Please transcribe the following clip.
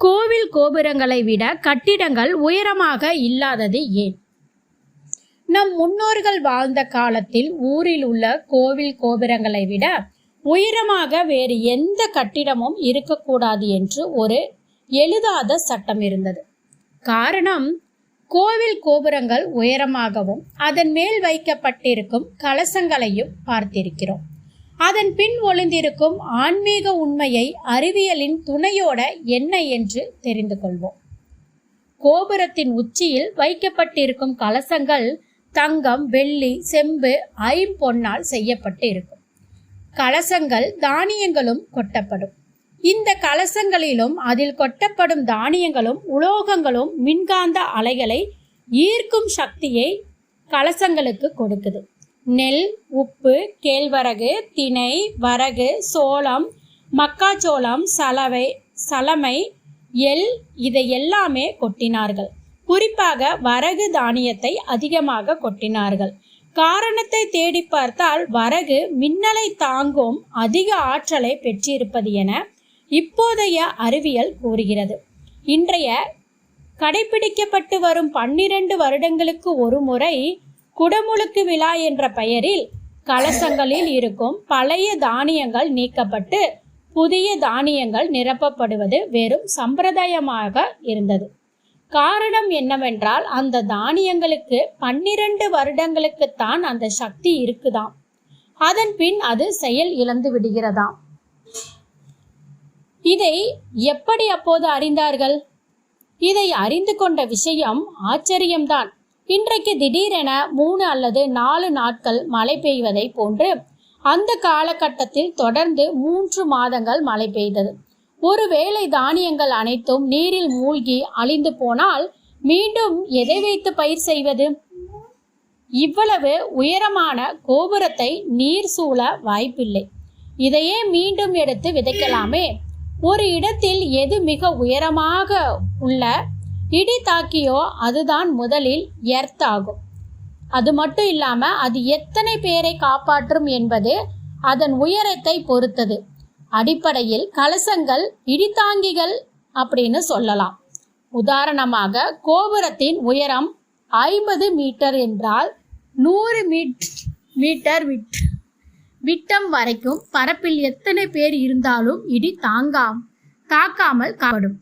கோவில் கோபுரங்களை விட கட்டிடங்கள் உயரமாக இல்லாதது ஏன்? நம் முன்னோர்கள் வாழ்ந்த காலத்தில் ஊரில் உள்ள கோவில் கோபுரங்களை விட உயரமாக வேறு எந்த கட்டிடமும் இருக்கக்கூடாது என்று ஒரு எழுதாத சட்டம் இருந்தது. காரணம் கோவில் கோபுரங்கள் உயரமாகவும் அதன் மேல் வைக்கப்பட்டிருக்கும் கலசங்களையும் பார்த்திருக்கிறோம். அதன் பின் ஒளிந்திருக்கும் ஆன்மீக உண்மையை அறிவியலின் துணையோட என்ன என்று தெரிந்து கொள்வோம். கோபுரத்தின் உச்சியில் வைக்கப்பட்டிருக்கும் கலசங்கள் தங்கம் வெள்ளி செம்பு ஐம்பொன்னால் செய்யப்பட்டு இருக்கும் கலசங்கள் தானியங்களும் கொட்டப்படும். இந்த கலசங்களிலும் அதில் கொட்டப்படும் தானியங்களும் உலோகங்களும் மின்காந்த அலைகளை ஈர்க்கும் சக்தியை கலசங்களுக்கு கொடுக்குது. நெல் உப்பு கேழ்வரகு திணை வரகு சோளம் மக்காச்சோளம் சலவை சலமை எல் இதை எல்லாமே கொட்டினார்கள். குறிப்பாக வரகு தானியத்தை அதிகமாக கொட்டினார்கள். காரணத்தை தேடி பார்த்தால் வரகு மின்னலை தாங்கும் அதிக ஆற்றலை பெற்றிருப்பது என இப்போதைய அறிவியல் கூறுகிறது. இன்றைய கடைபிடிக்கப்பட்டு வரும் பன்னிரண்டு வருடங்களுக்கு ஒரு முறை குடமுழுக்கு விழா என்ற பெயரில் கலசங்களில் இருக்கும் பழைய தானியங்கள் நீக்கப்பட்டு புதிய தானியங்கள் நிரப்பப்படுவது வெறும் சம்பிரதாயமாக இருந்தது. காரணம் என்னவென்றால் அந்த தானியங்களுக்கு பன்னிரண்டு வருடங்களுக்குத்தான் அந்த சக்தி இருக்குதாம். அதன் பின் அது செயல் இழந்து விடுகிறதாம். இதை எப்படி அப்போது அறிந்தார்கள்? இதை அறிந்து கொண்ட விஷயம் ஆச்சரியம்தான். இன்றைக்கு திடீரென மூணு அல்லது நாலு நாட்கள் மழை பெய்வதை போன்று அந்த காலகட்டத்தில் தொடர்ந்து மூன்று மாதங்கள் மழை பெய்தது. ஒருவேளை தானியங்கள் அனைத்தும் நீரில் மூழ்கி அழிந்து போனால் மீண்டும் எதை வைத்து பயிர் செய்வது? இவ்வளவு உயரமான கோபுரத்தை நீர் சூழ வாய்ப்பில்லை. இதையே மீண்டும் எடுத்து விதைக்கலாமே. ஒரு இடத்தில் எது மிக உயரமாக உள்ள இடி தாக்கியோ அதுதான் முதலில் எர்த் ஆகும். அது மட்டும் இல்லாமல் அது எத்தனை பேரை காப்பாற்றும் என்பது அதன் உயரத்தை பொறுத்தது. அடிப்படையில் கலசங்கள் இடித்தாங்கிகள் அப்படின்னு சொல்லலாம். உதாரணமாக கோபுரத்தின் உயரம் ஐம்பது மீட்டர் என்றால் நூறு மீட் மீட்டர் விட். விட்டம் வரைக்கும் பரப்பில் எத்தனை பேர் இருந்தாலும் இடி தாங்காம் தாக்காமல் காப்படும்